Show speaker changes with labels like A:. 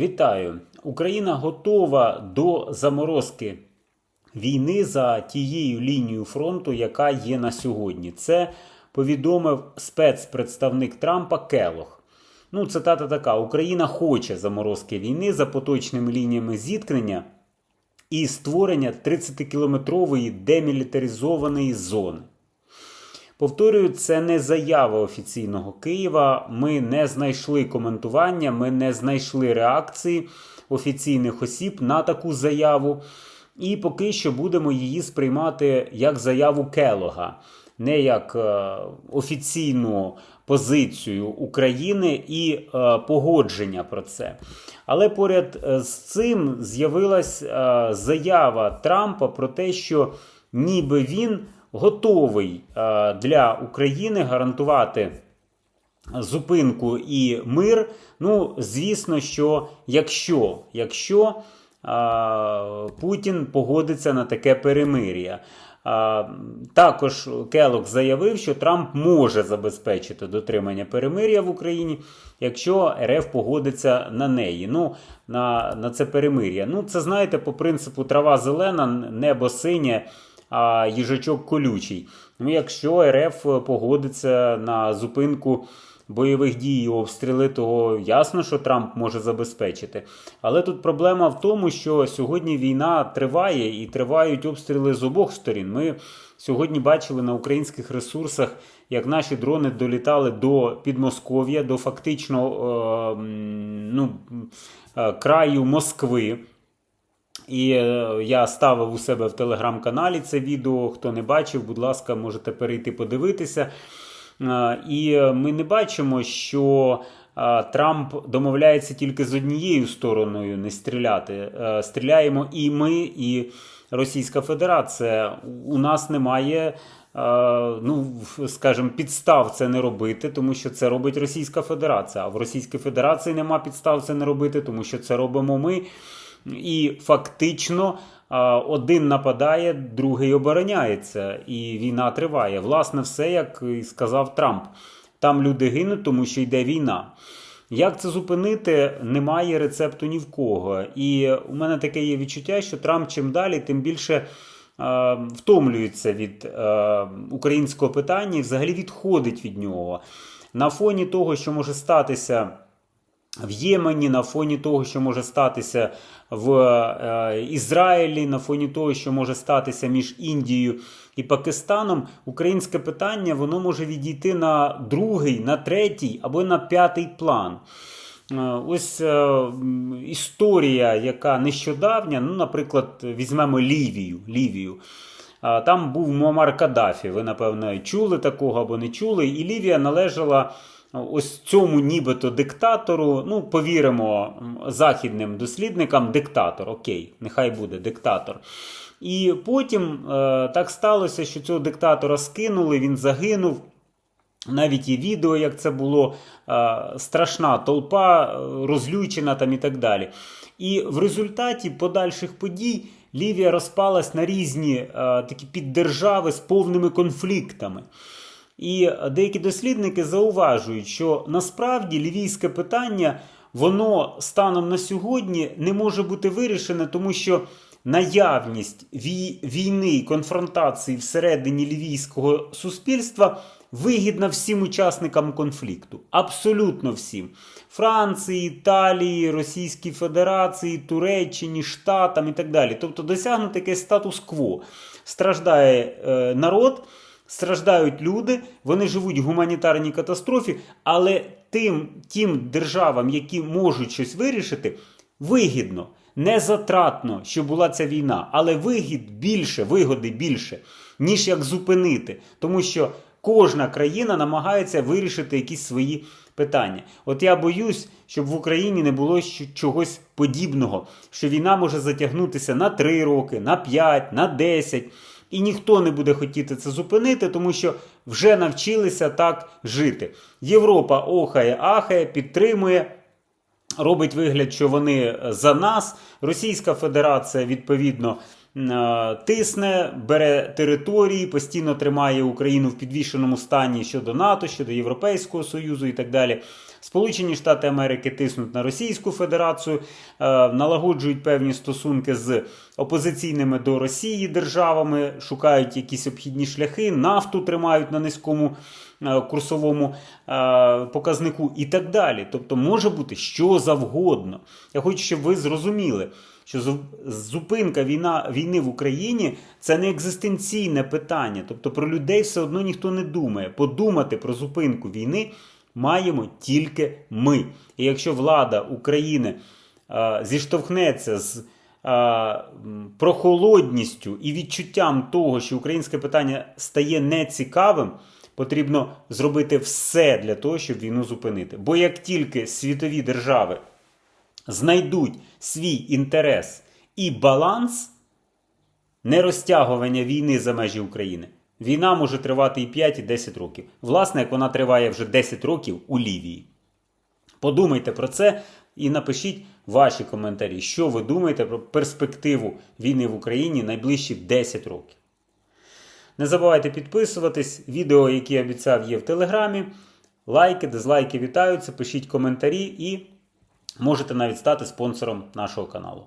A: Вітаю! Україна готова до заморозки війни за тією лінією фронту, яка є на сьогодні. Це повідомив спецпредставник Трампа Келох. Ну, цитата така: Україна хоче заморозки війни за поточними лініями зіткнення і створення 30-кілометрової демілітаризованої зони. Повторюю, це не заява офіційного Києва. Ми не знайшли коментування, ми не знайшли реакції офіційних осіб на таку заяву. І поки що будемо її сприймати як заяву Келога, не як е, офіційну позицію України і е, погодження про це. Але поряд е, з цим з'явилась заява Трампа про те, що ніби він готовий е, для України гарантувати зупинку і мир. Ну, звісно, що якщо, якщо а, Путін погодиться на таке перемир'я. Також Келок заявив, що Трамп може забезпечити дотримання перемир'я в Україні, якщо РФ погодиться на неї. Ну, на, на це перемир'я. Ну, це знаєте, по принципу трава зелена, небо синє, а їжачок колючий. Ну, якщо РФ погодиться на зупинку бойових дій і обстріли, то ясно, що Трамп може забезпечити. Але тут проблема в тому, що сьогодні війна триває і тривають обстріли з обох сторін. Ми сьогодні бачили на українських ресурсах, як наші дрони долітали до Підмосков'я, до фактично е, ну, е, краю Москви. І е, я ставив у себе в телеграм-каналі це відео. Хто не бачив, будь ласка, можете перейти подивитися. Е, І ми не бачимо, що е, Трамп домовляється тільки з однією стороною не стріляти. Е, Стріляємо і ми, і Російська Федерація. У нас немає. е, Ну, скажімо, підстав це не робити, тому що це робить Російська Федерація. А в Російській Федерації нема підстав це не робити, тому що це робимо ми. І фактично один нападає, другий обороняється, і війна триває. Власне, все, як і сказав Трамп. Там люди гинуть, тому що йде війна. Як це зупинити, немає рецепту ні в кого. І у мене таке є відчуття, що Трамп чим далі, тим більше е, втомлюється від е, українського питання і взагалі відходить від нього. На фоні того, що може статися в Ємені, на фоні того, що може статися в е, Ізраїлі, на фоні того, що може статися між Індією і Пакистаном, українське питання воно може відійти на другий, на третій або на п'ятий план. Е, Ось е, історія, яка нещодавня, ну, наприклад, візьмемо Лівію. Лівію. Там був Муаммар Каддафі. Ви, напевно, чули такого або не чули. І Лівія належала ось цьому нібито диктатору. Ну, повіримо західним дослідникам, диктатор. Окей, нехай буде диктатор. І потім е, так сталося, що цього диктатора скинули, він загинув. Навіть є відео, як це було е, страшна толпа, е, розлючена там і так далі. І в результаті подальших подій Лівія розпалась на різні такі піддержави з повними конфліктами. І деякі дослідники зауважують, що насправді лівійське питання, воно станом на сьогодні не може бути вирішене, тому що наявність війни і конфронтації всередині лівійського суспільства вигідна всім учасникам конфлікту. Абсолютно всім. Франції, Італії, Російській Федерації, Туреччині, Штатам і так далі. Тобто досягнути якийсь статус-кво. Страждає е, народ. Страждають люди, вони живуть в гуманітарній катастрофі, але тим, тим державам, які можуть щось вирішити, вигідно, не затратно, що була ця війна, але вигід більше, вигоди більше, ніж як зупинити. Тому що кожна країна намагається вирішити якісь свої питання. От я боюсь, щоб в Україні не було чогось подібного, що війна може затягнутися на 3 роки, на 5, на 10. І ніхто не буде хотіти це зупинити, тому що вже навчилися так жити. Європа охає, ахає, підтримує, робить вигляд, що вони за нас. Російська Федерація відповідно е, тисне, бере території, постійно тримає Україну в підвішеному стані щодо НАТО, щодо Європейського Союзу і так далі. Сполучені Штати Америки тиснуть на Російську Федерацію, е, налагоджують певні стосунки з опозиційними до Росії державами, шукають якісь обхідні шляхи, нафту тримають на низькому е, курсовому е, показнику і так далі. Тобто може бути що завгодно. Я хочу, щоб ви зрозуміли, що зупинка війна, війни в Україні це не екзистенційне питання. Тобто про людей все одно ніхто не думає. Подумати про зупинку війни маємо тільки ми. І якщо влада України е, зіштовхнеться з е, прохолодністю і відчуттям того, що українське питання стає нецікавим, потрібно зробити все для того, щоб війну зупинити. Бо як тільки світові держави знайдуть свій інтерес і баланс нерозтягування війни за межі України, війна може тривати і 5, і 10 років. Власне, як вона триває вже 10 років у Лівії. Подумайте про це і напишіть ваші коментарі, що ви думаєте про перспективу війни в Україні найближчі 10 років. Не забувайте підписуватись. Відео, які я обіцяв, є в Телеграмі. Лайки, дизлайки вітаються, пишіть коментарі і можете навіть стати спонсором нашого каналу.